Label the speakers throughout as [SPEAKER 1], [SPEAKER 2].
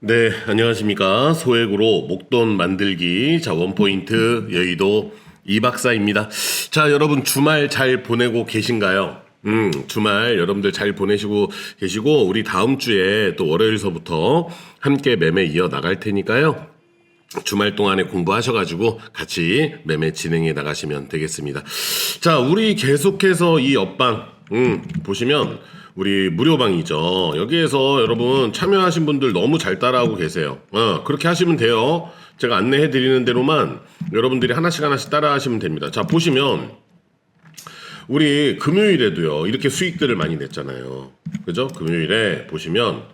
[SPEAKER 1] 네, 안녕하십니까. 소액으로 목돈 만들기. 자, 원포인트 여의도 이 박사입니다. 자, 여러분 주말 잘 보내고 계신가요? 음, 주말 여러분들 잘 보내시고 계시고, 우리 다음 주에 또 월요일서부터 함께 매매 이어 나갈 테니까요. 주말 동안에 공부하셔가지고 같이 매매 진행해 나가시면 되겠습니다. 자, 우리 계속해서 이 옆방, 음, 보시면 우리 무료방이죠. 여기에서 여러분 참여하신 분들 너무 잘 따라하고 계세요. 어, 그렇게 하시면 돼요. 제가 안내해 드리는 대로만 여러분들이 하나씩 하나씩 따라하시면 됩니다. 자, 보시면 우리 금요일에도요, 이렇게 수익들을 많이 냈잖아요. 그죠? 금요일에 보시면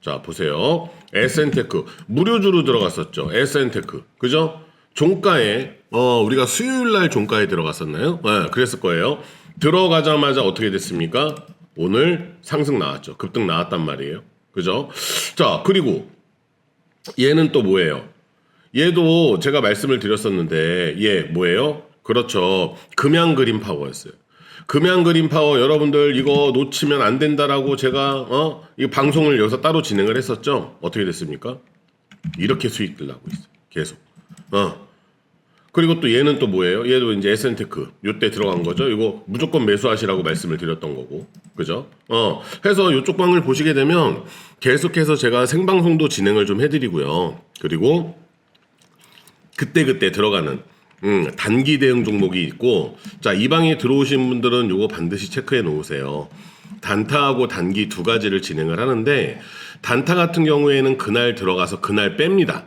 [SPEAKER 1] 자, 보세요. 에센테크. 무료주로 들어갔었죠. 에센테크. 그죠? 종가에, 어, 우리가 수요일 날 종가에 들어갔었나요? 네, 그랬을 거예요. 들어가자마자 어떻게 됐습니까? 오늘 상승 나왔죠. 급등 나왔단 말이에요. 그죠? 자, 그리고 얘는 또 뭐예요? 얘도 제가 말씀을 드렸었는데, 얘 뭐예요? 그렇죠. 금양 그린 파워였어요. 금양 그린 파워 여러분들 이거 놓치면 안 된다라고 제가 어? 이 방송을 여기서 따로 진행을 했었죠. 어떻게 됐습니까? 이렇게 수익들 나고 있어요. 계속. 어. 그리고 또 얘는 또 뭐예요? 얘도 이제 에센테크 요때 들어간 거죠. 이거 무조건 매수하시라고 말씀을 드렸던 거고. 그죠? 어. 해서 요쪽 방을 보시게 되면 계속해서 제가 생방송도 진행을 좀 해드리고요. 그리고 그때 그때 들어가는 음, 단기 대응 종목이 있고 자, 이 방에 들어오신 분들은 요거 반드시 체크해 놓으세요. 단타하고 단기 두 가지를 진행을 하는데 단타 같은 경우에는 그날 들어가서 그날 뺍니다.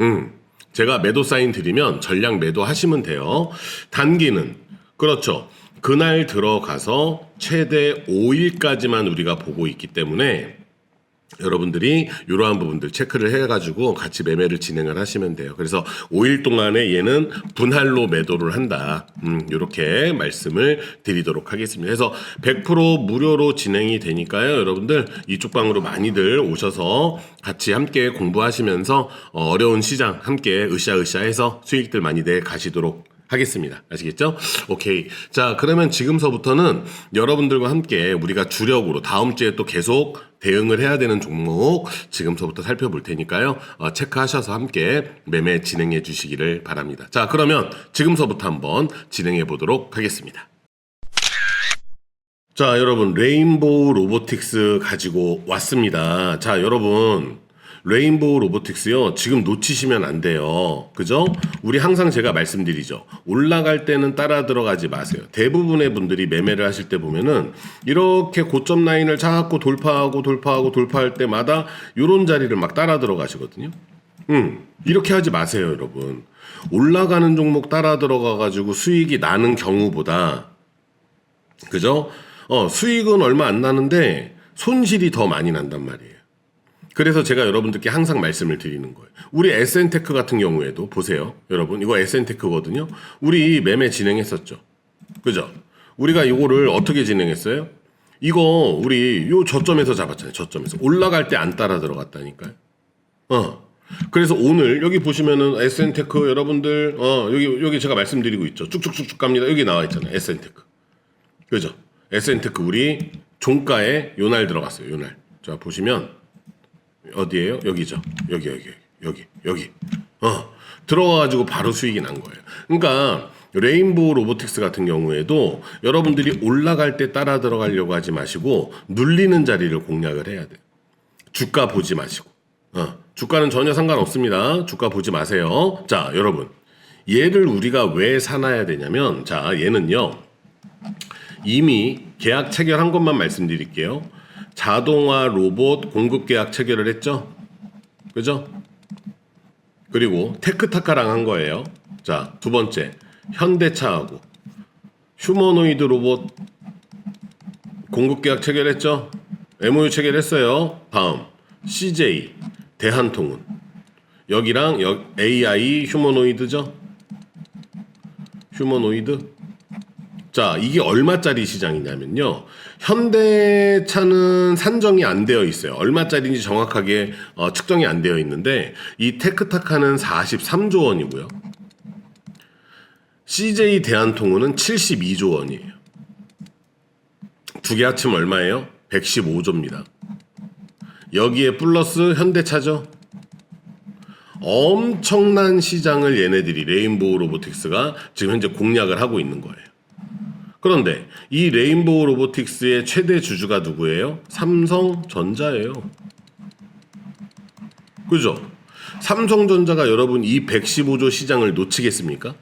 [SPEAKER 1] 음. 제가 매도 사인 드리면 전량 매도 하시면 돼요. 단기는 그렇죠. 그날 들어가서 최대 5일까지만 우리가 보고 있기 때문에 여러분들이 이러한 부분들 체크를 해가지고 같이 매매를 진행을 하시면 돼요. 그래서 5일 동안에 얘는 분할로 매도를 한다. 음, 이렇게 말씀을 드리도록 하겠습니다. 그래서 100% 무료로 진행이 되니까요. 여러분들 이쪽 방으로 많이들 오셔서 같이 함께 공부하시면서 어, 어려운 시장 함께 으쌰으쌰 해서 수익들 많이 내 가시도록 하겠습니다. 아시겠죠? 오케이. 자, 그러면 지금서부터는 여러분들과 함께 우리가 주력으로 다음 주에 또 계속 대응을 해야 되는 종목 지금서부터 살펴볼 테니까요. 어, 체크하셔서 함께 매매 진행해 주시기를 바랍니다. 자, 그러면 지금서부터 한번 진행해 보도록 하겠습니다. 자, 여러분, 레인보우 로보틱스 가지고 왔습니다. 자, 여러분, 레인보우 로보틱스요. 지금 놓치시면 안 돼요. 그죠? 우리 항상 제가 말씀드리죠. 올라갈 때는 따라 들어가지 마세요. 대부분의 분들이 매매를 하실 때 보면은 이렇게 고점 라인을 자꾸 돌파하고 돌파하고 돌파할 때마다 요런 자리를 막 따라 들어가시거든요. 음, 이렇게 하지 마세요, 여러분. 올라가는 종목 따라 들어가 가지고 수익이 나는 경우보다 그죠? 어, 수익은 얼마 안 나는데 손실이 더 많이 난단 말이에요. 그래서 제가 여러분들께 항상 말씀을 드리는 거예요. 우리 에센테크 같은 경우에도 보세요. 여러분, 이거 에센테크거든요. 우리 매매 진행했었죠. 그죠? 우리가 이거를 어떻게 진행했어요? 이거 우리 요 저점에서 잡았잖아요. 저점에서. 올라갈 때 안 따라 들어갔다니까요. 어. 그래서 오늘 여기 보시면은 에센테크 여러분들 어 여기 여기 제가 말씀드리고 있죠. 쭉쭉쭉쭉 갑니다. 여기 나와 있잖아요. 에센테크. 그죠? 에센테크 우리 종가에 요날 들어갔어요. 요날. 자, 보시면 어디에요? 여기죠. 여기 여기 여기 여기. 어. 들어가 가지고 바로 수익이 난 거예요. 그러니까 레인보우 로보틱스 같은 경우에도 여러분들이 올라갈 때 따라 들어가려고 하지 마시고 눌리는 자리를 공략을 해야 돼요. 주가 보지 마시고. 어, 주가는 전혀 상관없습니다. 주가 보지 마세요. 자, 여러분. 얘를 우리가 왜 사놔야 되냐면, 자, 얘는요. 이미 계약 체결한 것만 말씀드릴게요. 자동화 로봇 공급 계약 체결을 했죠? 그죠? 그리고 테크타카랑 한 거예요. 자, 두 번째. 현대차하고 휴머노이드 로봇 공급 계약 체결했죠? MOU 체결했어요. 다음. CJ 대한통운 여기랑 여, AI 휴머노이드죠? 휴머노이드 자 이게 얼마짜리 시장이냐면요 현대차는 산정이 안 되어 있어요 얼마짜리인지 정확하게 어, 측정이 안 되어 있는데 이 테크타카는 43조 원이고요 CJ 대한통운은 72조 원이에요 두 개 합치면 얼마예요? 115조입니다 여기에 플러스 현대차죠. 엄청난 시장을 얘네들이 레인보우 로보틱스가 지금 현재 공략을 하고 있는 거예요. 그런데 이 레인보우 로보틱스의 최대 주주가 누구예요? 삼성전자예요. 그죠? 삼성전자가 여러분 이 115조 시장을 놓치겠습니까?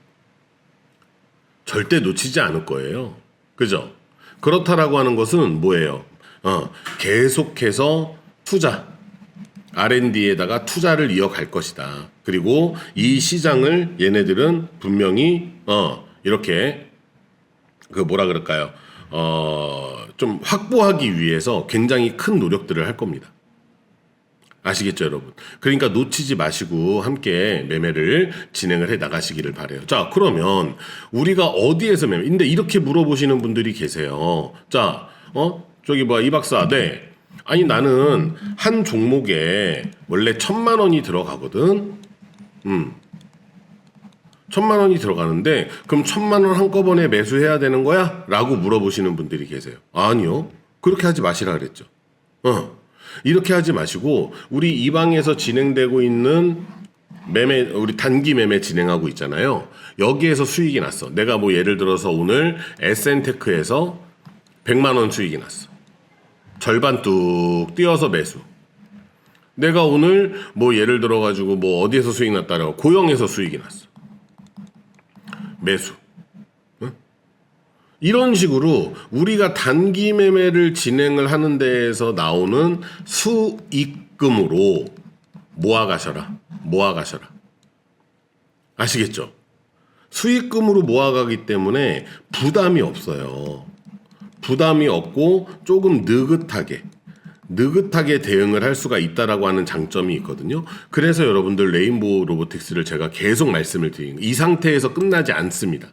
[SPEAKER 1] 절대 놓치지 않을 거예요. 그죠? 그렇다라고 하는 것은 뭐예요? 어, 계속해서 투자, R&D에다가 투자를 이어갈 것이다. 그리고 이 시장을 얘네들은 분명히 어, 이렇게 그 뭐라 그럴까요? 어, 좀 확보하기 위해서 굉장히 큰 노력들을 할 겁니다. 아시겠죠, 여러분? 그러니까 놓치지 마시고 함께 매매를 진행을 해 나가시기를 바래요. 자, 그러면 우리가 어디에서 매매? 근데 이렇게 물어보시는 분들이 계세요. 자, 어? 저기 뭐야, 이 박사, 네. 아니, 나는 한 종목에 원래 천만 원이 들어가거든? 음. 천만 원이 들어가는데, 그럼 천만 원 한꺼번에 매수해야 되는 거야? 라고 물어보시는 분들이 계세요. 아니요. 그렇게 하지 마시라 그랬죠. 어. 이렇게 하지 마시고 우리 이 방에서 진행되고 있는 매매 우리 단기 매매 진행하고 있잖아요. 여기에서 수익이 났어. 내가 뭐 예를 들어서 오늘 SN테크에서 100만 원 수익이 났어. 절반 뚝 뛰어서 매수. 내가 오늘 뭐 예를 들어 가지고 뭐 어디에서 수익 났다라고 고영에서 수익이 났어. 매수. 이런 식으로 우리가 단기 매매를 진행을 하는 데에서 나오는 수익금으로 모아가셔라. 모아가셔라. 아시겠죠? 수익금으로 모아가기 때문에 부담이 없어요. 부담이 없고 조금 느긋하게 느긋하게 대응을 할 수가 있다라고 하는 장점이 있거든요. 그래서 여러분들 레인보우 로보틱스를 제가 계속 말씀을 드리는 이 상태에서 끝나지 않습니다.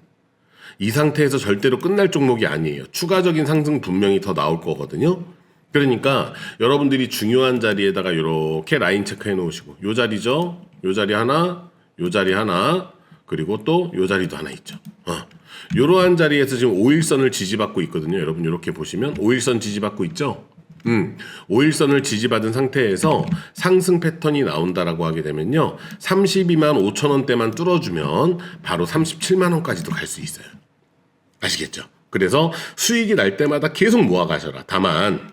[SPEAKER 1] 이 상태에서 절대로 끝날 종목이 아니에요. 추가적인 상승 분명히 더 나올 거거든요. 그러니까 여러분들이 중요한 자리에다가 이렇게 라인 체크해 놓으시고 요 자리죠. 요 자리 하나, 요 자리 하나, 그리고 또 요 자리도 하나 있죠. 어. 요러한 자리에서 지금 5일선을 지지받고 있거든요. 여러분 이렇게 보시면 5일선 지지받고 있죠. 음, 5일선을 지지받은 상태에서 상승 패턴이 나온다라고 하게 되면요. 32만 5천 원대만 뚫어주면 바로 37만 원까지도 갈 수 있어요. 아시겠죠? 그래서 수익이 날 때마다 계속 모아가셔라. 다만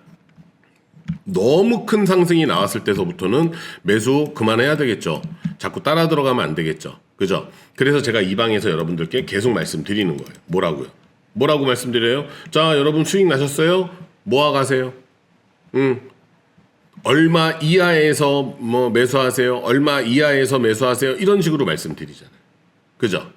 [SPEAKER 1] 너무 큰 상승이 나왔을 때서부터는 매수 그만해야 되겠죠. 자꾸 따라 들어가면 안 되겠죠. 그죠? 그래서 제가 이 방에서 여러분들께 계속 말씀드리는 거예요. 뭐라고요? 뭐라고 말씀드려요? 자, 여러분 수익 나셨어요? 모아가세요. 음. 얼마 이하에서 뭐 매수하세요. 얼마 이하에서 매수하세요. 이런 식으로 말씀드리잖아요. 그죠?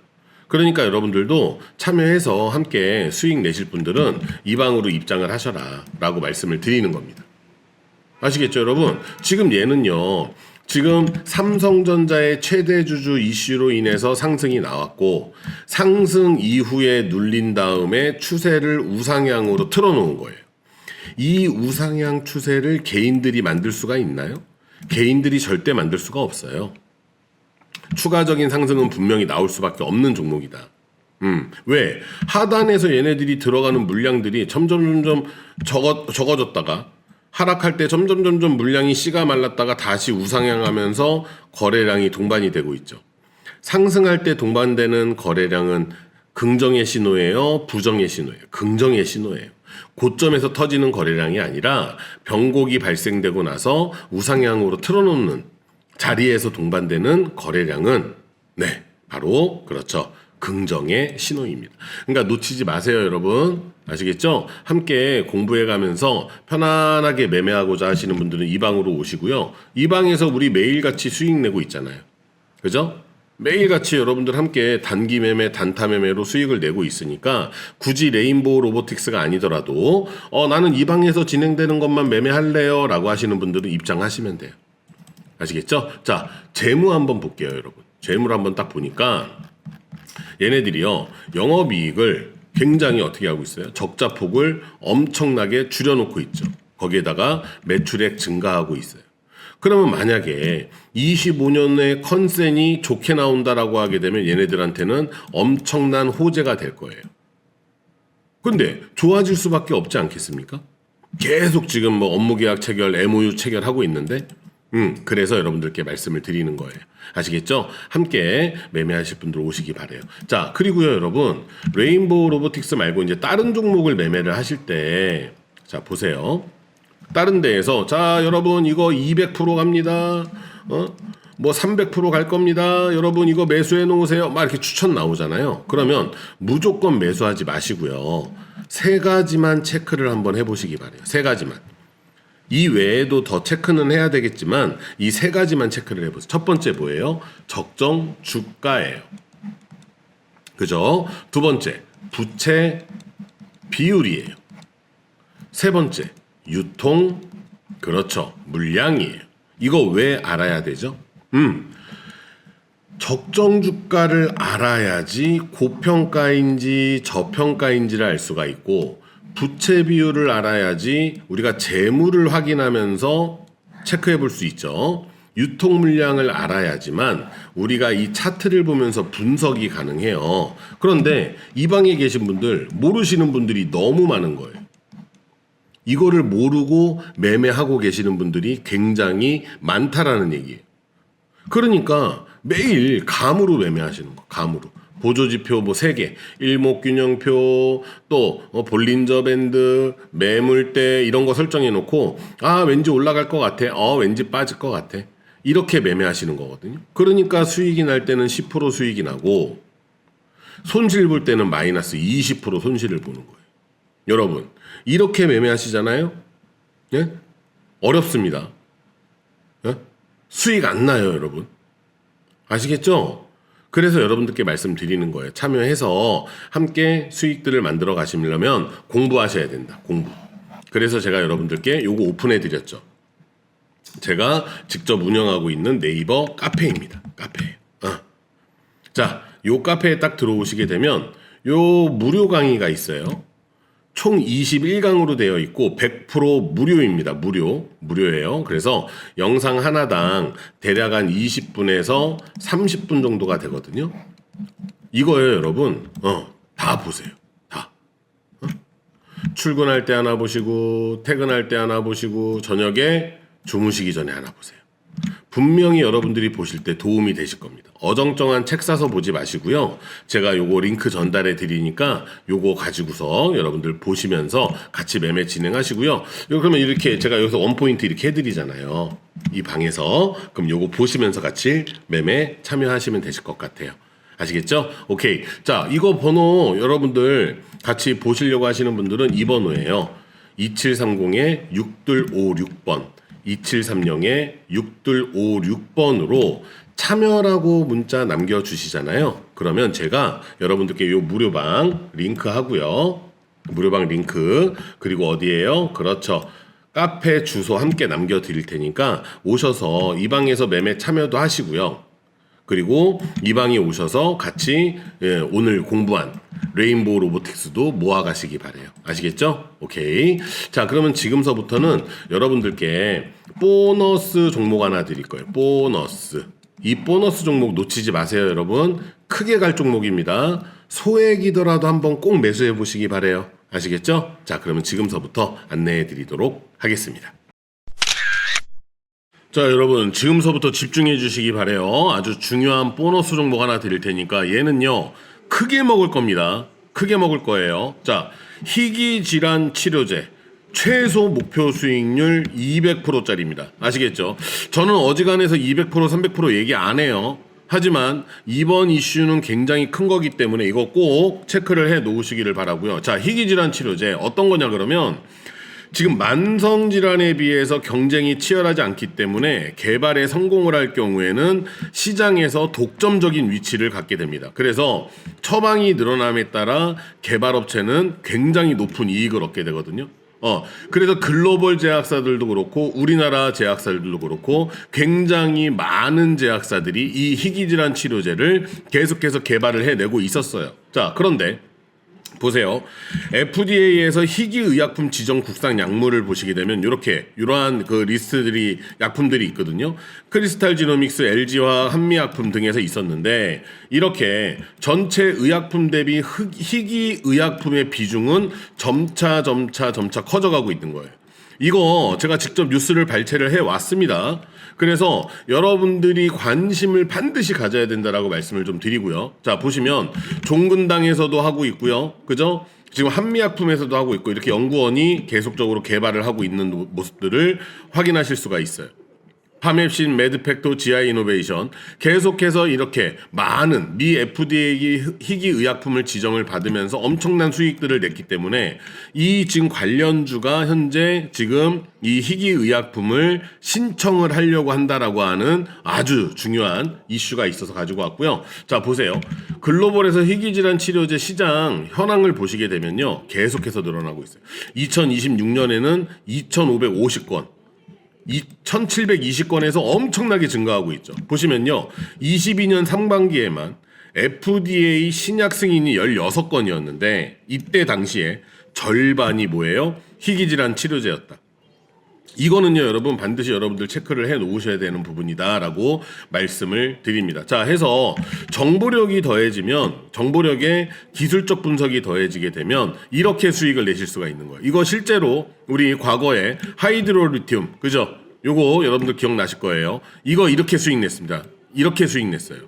[SPEAKER 1] 그러니까 여러분들도 참여해서 함께 수익 내실 분들은 이 방으로 입장을 하셔라 라고 말씀을 드리는 겁니다. 아시겠죠, 여러분? 지금 얘는요, 지금 삼성전자의 최대 주주 이슈로 인해서 상승이 나왔고, 상승 이후에 눌린 다음에 추세를 우상향으로 틀어놓은 거예요. 이 우상향 추세를 개인들이 만들 수가 있나요? 개인들이 절대 만들 수가 없어요. 추가적인 상승은 분명히 나올 수밖에 없는 종목이다. 음, 왜? 하단에서 얘네들이 들어가는 물량들이 점점 점점 적어, 적어졌다가 하락할 때 점점 점점 물량이 씨가 말랐다가 다시 우상향하면서 거래량이 동반이 되고 있죠. 상승할 때 동반되는 거래량은 긍정의 신호예요, 부정의 신호예요. 긍정의 신호예요. 고점에서 터지는 거래량이 아니라 병곡이 발생되고 나서 우상향으로 틀어놓는 자리에서 동반되는 거래량은 네, 바로 그렇죠. 긍정의 신호입니다. 그러니까 놓치지 마세요, 여러분. 아시겠죠? 함께 공부해 가면서 편안하게 매매하고자 하시는 분들은 이 방으로 오시고요. 이 방에서 우리 매일같이 수익 내고 있잖아요. 그죠? 매일같이 여러분들 함께 단기 매매, 단타 매매로 수익을 내고 있으니까 굳이 레인보우 로보틱스가 아니더라도 어, 나는 이 방에서 진행되는 것만 매매할래요 라고 하시는 분들은 입장하시면 돼요. 아시겠죠? 자, 재무 한번 볼게요, 여러분. 재무를 한번 딱 보니까 얘네들이요. 영업이익을 굉장히 어떻게 하고 있어요? 적자 폭을 엄청나게 줄여놓고 있죠. 거기에다가 매출액 증가하고 있어요. 그러면 만약에 25년의 컨센이 좋게 나온다라고 하게 되면 얘네들한테는 엄청난 호재가 될 거예요. 근데 좋아질 수밖에 없지 않겠습니까? 계속 지금 뭐 업무 계약 체결, MOU 체결하고 있는데 음, 그래서 여러분들께 말씀을 드리는 거예요. 아시겠죠? 함께 매매하실 분들 오시기 바래요. 자, 그리고요, 여러분. 레인보우 로보틱스 말고 이제 다른 종목을 매매를 하실 때 자, 보세요. 다른 데에서 자, 여러분 이거 200% 갑니다. 어? 뭐 300%갈 겁니다. 여러분 이거 매수해 놓으세요. 막 이렇게 추천 나오잖아요. 그러면 무조건 매수하지 마시고요. 세 가지만 체크를 한번 해 보시기 바래요. 세 가지만. 이 외에도 더 체크는 해야 되겠지만 이 세 가지만 체크를 해보세요. 첫 번째 뭐예요? 적정 주가예요. 그죠? 두 번째 부채 비율이에요. 세 번째 유통 그렇죠 물량이에요. 이거 왜 알아야 되죠? 음 적정 주가를 알아야지 고평가인지 저평가인지를 알 수가 있고 부채 비율을 알아야지 우리가 재물을 확인하면서 체크해 볼 수 있죠. 유통 물량을 알아야지만 우리가 이 차트를 보면서 분석이 가능해요. 그런데 이 방에 계신 분들 모르시는 분들이 너무 많은 거예요. 이거를 모르고 매매하고 계시는 분들이 굉장히 많다라는 얘기예요. 그러니까 매일 감으로 매매하시는 거, 감으로. 보조지표 뭐세 개, 일목균형표, 또 어, 볼린저 밴드, 매물대 이런 거 설정해 놓고 아 왠지 올라갈 것 같아, 어 왠지 빠질 것 같아 이렇게 매매하시는 거거든요. 그러니까 수익이 날 때는 10% 수익이 나고 손실 볼 때는 마이너스 20% 손실을 보는 거예요. 여러분 이렇게 매매하시잖아요. 예? 어렵습니다. 예? 수익 안 나요, 여러분. 아시겠죠? 그래서 여러분들께 말씀드리는 거예요. 참여해서 함께 수익들을 만들어 가시려면 공부하셔야 된다. 공부. 그래서 제가 여러분들께 요거 오픈해 드렸죠. 제가 직접 운영하고 있는 네이버 카페입니다. 카페. 어. 자, 요 카페에 딱 들어오시게 되면 요 무료 강의가 있어요. 총 21강으로 되어 있고 100% 무료입니다. 무료. 무료예요. 그래서 영상 하나당 대략 한 20분에서 30분 정도가 되거든요. 이거예요, 여러분. 어, 다 보세요. 다. 어? 출근할 때 하나 보시고 퇴근할 때 하나 보시고 저녁에 주무시기 전에 하나 보세요. 분명히 여러분들이 보실 때 도움이 되실 겁니다. 어정쩡한 책 사서 보지 마시고요. 제가 요거 링크 전달해 드리니까 요거 가지고서 여러분들 보시면서 같이 매매 진행하시고요. 요 그러면 이렇게 제가 여기서 원포인트 이렇게 해드리잖아요. 이 방에서. 그럼 요거 보시면서 같이 매매 참여하시면 되실 것 같아요. 아시겠죠? 오케이. 자, 이거 번호 여러분들 같이 보시려고 하시는 분들은 이 번호예요. 2730에 6256번. 2730에 6256번으로 참여라고 문자 남겨 주시잖아요. 그러면 제가 여러분들께 요 무료방 링크 하고요. 무료방 링크 그리고 어디에요? 그렇죠. 카페 주소 함께 남겨 드릴 테니까 오셔서 이 방에서 매매 참여도 하시고요. 그리고 이 방에 오셔서 같이 예, 오늘 공부한 레인보우 로보틱스도 모아가시기 바래요. 아시겠죠? 오케이. 자, 그러면 지금서부터는 여러분들께 보너스 종목 하나 드릴 거예요. 보너스. 이 보너스 종목 놓치지 마세요, 여러분. 크게 갈 종목입니다. 소액이더라도 한번 꼭 매수해 보시기 바래요. 아시겠죠? 자, 그러면 지금서부터 안내해 드리도록 하겠습니다. 자, 여러분, 지금서부터 집중해 주시기 바래요. 아주 중요한 보너스 종목 하나 드릴 테니까 얘는요. 크게 먹을 겁니다. 크게 먹을 거예요. 자, 희귀 질환 치료제. 최소 목표 수익률 200%짜리입니다. 아시겠죠? 저는 어지간해서 200% 300% 얘기 안 해요. 하지만 이번 이슈는 굉장히 큰 거기 때문에 이거 꼭 체크를 해 놓으시기를 바라고요. 자, 희귀 질환 치료제 어떤 거냐 그러면 지금 만성 질환에 비해서 경쟁이 치열하지 않기 때문에 개발에 성공을 할 경우에는 시장에서 독점적인 위치를 갖게 됩니다. 그래서 처방이 늘어남에 따라 개발업체는 굉장히 높은 이익을 얻게 되거든요. 어, 그래서 글로벌 제약사들도 그렇고 우리나라 제약사들도 그렇고 굉장히 많은 제약사들이 이 희귀 질환 치료제를 계속해서 개발을 해내고 있었어요. 자, 그런데 보세요. FDA에서 희귀의약품 지정 국산 약물을 보시게 되면 이렇게 이러한 그 리스트들이 약품들이 있거든요. 크리스탈 지노믹스, LG화학, 한미약품 등에서 있었는데 이렇게 전체 의약품 대비 희귀의약품의 비중은 점차 점차 점차 커져가고 있는 거예요. 이거 제가 직접 뉴스를 발췌를 해 왔습니다. 그래서 여러분들이 관심을 반드시 가져야 된다라고 말씀을 좀 드리고요. 자, 보시면 종근당에서도 하고 있고요. 그죠? 지금 한미약품에서도 하고 있고 이렇게 연구원이 계속적으로 개발을 하고 있는 노- 모습들을 확인하실 수가 있어요. 파맵신, 매드팩토, GI 이노베이션 계속해서 이렇게 많은 미 FDA 희귀 의약품을 지정을 받으면서 엄청난 수익들을 냈기 때문에 이 지금 관련주가 현재 지금 이 희귀 의약품을 신청을 하려고 한다라고 하는 아주 중요한 이슈가 있어서 가지고 왔고요. 자 보세요. 글로벌에서 희귀 질환 치료제 시장 현황을 보시게 되면요. 계속해서 늘어나고 있어요. 2026년에는 2,550건 1720건에서 엄청나게 증가하고 있죠. 보시면요. 22년 상반기에만 FDA 신약 승인이 16건이었는데 이때 당시에 절반이 뭐예요? 희귀질환 치료제였다. 이거는요, 여러분 반드시 여러분들 체크를 해 놓으셔야 되는 부분이다라고 말씀을 드립니다. 자, 해서 정보력이 더해지면 정보력에 기술적 분석이 더해지게 되면 이렇게 수익을 내실 수가 있는 거예요. 이거 실제로 우리 과거에 하이드로리튬, 그죠? 요거 여러분들 기억나실 거예요. 이거 이렇게 수익 냈습니다. 이렇게 수익 냈어요.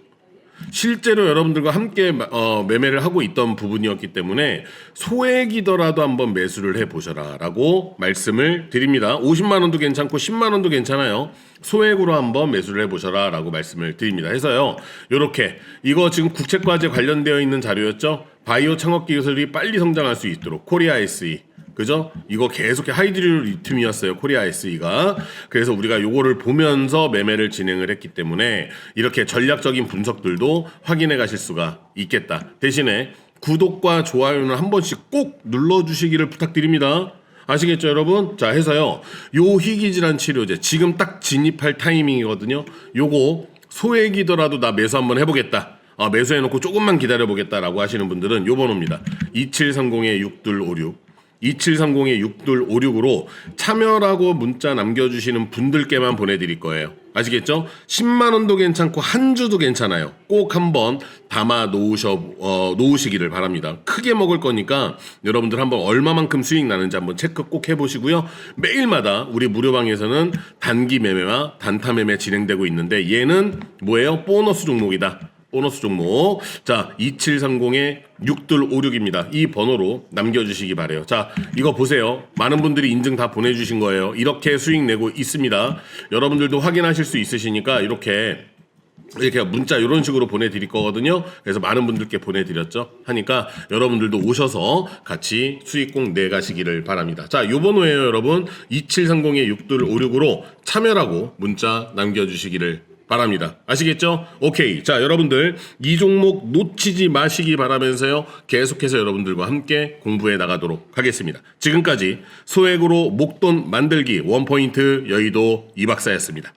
[SPEAKER 1] 실제로 여러분들과 함께 어, 매매를 하고 있던 부분이었기 때문에 소액이더라도 한번 매수를 해 보셔라라고 말씀을 드립니다. 50만 원도 괜찮고 10만 원도 괜찮아요. 소액으로 한번 매수를 해 보셔라라고 말씀을 드립니다. 해서요. 요렇게 이거 지금 국책과제 관련되어 있는 자료였죠. 바이오 창업 기술이 빨리 성장할 수 있도록 코리아 SE 그죠? 이거 계속 하이드로 리튬이었어요. 코리아 SE가. 그래서 우리가 요거를 보면서 매매를 진행을 했기 때문에 이렇게 전략적인 분석들도 확인해 가실 수가 있겠다. 대신에 구독과 좋아요는 한 번씩 꼭 눌러 주시기를 부탁드립니다. 아시겠죠, 여러분? 자, 해서요. 요 희귀질환 치료제 지금 딱 진입할 타이밍이거든요. 요거 소액이더라도 나 매수 한번 해 보겠다. 아, 매수해 놓고 조금만 기다려 보겠다라고 하시는 분들은 요 번호입니다. 2730의 6256. 2730의 6256으로 참여라고 문자 남겨주시는 분들께만 보내드릴 거예요. 아시겠죠? 10만원도 괜찮고 한 주도 괜찮아요. 꼭 한번 담아 놓으셔, 어, 놓으시기를 바랍니다. 크게 먹을 거니까 여러분들 한번 얼마만큼 수익 나는지 한번 체크 꼭 해보시고요. 매일마다 우리 무료방에서는 단기 매매와 단타 매매 진행되고 있는데 얘는 뭐예요? 보너스 종목이다. 보너스 종목. 자, 2730의 6256입니다. 이 번호로 남겨주시기 바래요. 자, 이거 보세요. 많은 분들이 인증 다 보내주신 거예요. 이렇게 수익 내고 있습니다. 여러분들도 확인하실 수 있으시니까 이렇게 이렇게 문자 이런 식으로 보내드릴 거거든요. 그래서 많은 분들께 보내드렸죠. 하니까 여러분들도 오셔서 같이 수익 꼭 내가시기를 바랍니다. 자, 요 번호예요, 여러분. 2730의 6256으로 참여라고 문자 남겨주시기를 바랍니다. 아시겠죠? 오케이. 자, 여러분들 이 종목 놓치지 마시기 바라면서요. 계속해서 여러분들과 함께 공부해 나가도록 하겠습니다. 지금까지 소액으로 목돈 만들기 원포인트 여의도 이박사였습니다.